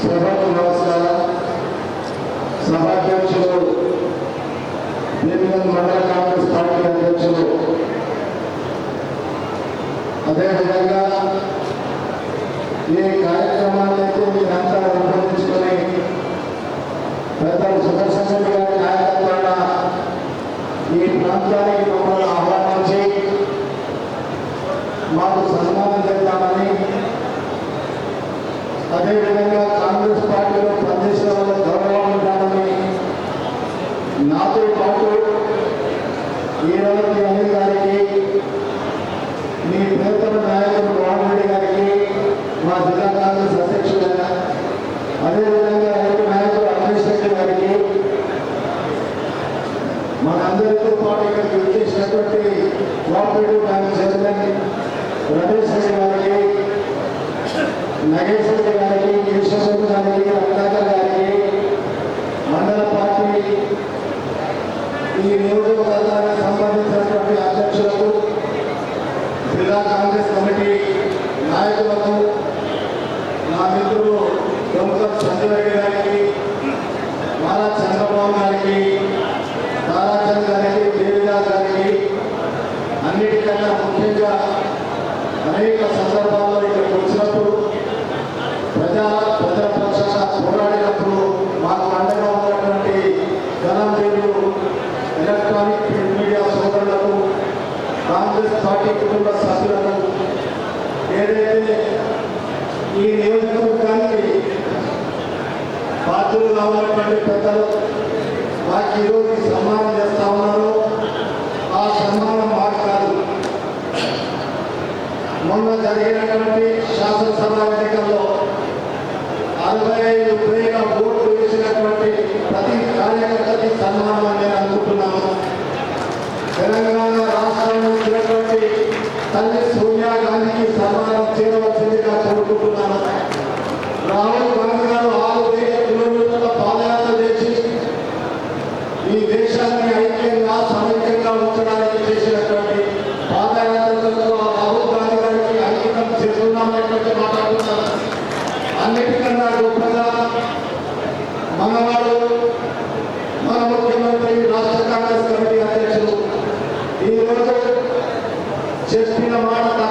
సభకు నమస్కారం సభాధ్యక్షులు భీమగల్ మండల కాంగ్రెస్ పార్టీ అధ్యక్షులు. అదేవిధంగా ఈ కార్యక్రమాన్ని అయితే మీరంతా రూపొందించుకొని పెద్దలు సుదర్శన్ రెడ్డి గారి నాయకత్వాన ఈ ప్రాంతానికి మమ్మల్ని ఆహ్వానించి మాకు సన్మానం చేద్దామని అదేవిధంగా ఈరోజు గారికి మీ ప్రియతమ నాయకుడు మోహన్ రెడ్డి గారికి మా జిల్లా కాంగ్రెస్ అధ్యక్షుడైన అదేవిధంగా రైతు నాయకుడు అమరేష్ రెడ్డి గారికి మనందరితో పాటు ఇక్కడికి వచ్చేసినటువంటి cooperative bank chairman Ramesh Reddy గారికి నగేష్ రెడ్డి గారికి కృష్ణశంకు గారికి రత్నాకర్ గారికి మండల పార్టీ ఈ నియోజకవర్గానికి జిల్లా కాంగ్రెస్ కమిటీ నాయకులకు నా మిత్రులు ప్రముఖ సంజయ్ గారికి మాలా చంద్రబాబు గారికి తారాచంద్ గారికి దేవిదాస్ గారికి అన్నిటికన్నా ముఖ్యంగా అనేక సందర్భాల్లో ఏదైతే ఈ నియోజకవర్గానికి బాధ్యులు కావాలన్నటువంటి పెద్దలు మాకు ఈరోజు ఈ సన్మానం చేస్తా ఉన్నారు. ఆ సన్మానం మాకు కాదు. మొన్న జరిగినటువంటి శాసనసభ ఎన్నికల్లో అరవై ఐదు వేల ఓట్లు వేసినటువంటి ప్రతి కార్యకర్తకి సన్మానం అని నేను అనుకుంటున్నాను. తెలంగాణ తల్లి సోనియా గాంధీకి సన్మానం చేయవలసిందిగా కోరుకుంటున్నాను. రాహుల్ గాంధీ గారు ఆరు వేల కిలోమీటర్ల పాదయాత్ర చేసి ఈ దేశాన్ని ఐక్యంగా సమైక్యంగా ఉంచడానికి చేసినటువంటి పాదయాత్రలో రాహుల్ గాంధీ గారికి అంకితం చేస్తున్నామనేటువంటి మాట్లాడుతున్నాను అన్నిటికన్నా గొప్పగా మనవాడు మన ముఖ్యమంత్రి రాష్ట్ర కాంగ్రెస్ కమిటీ అధ్యక్షులు ఈరోజు చెప్పిన మాట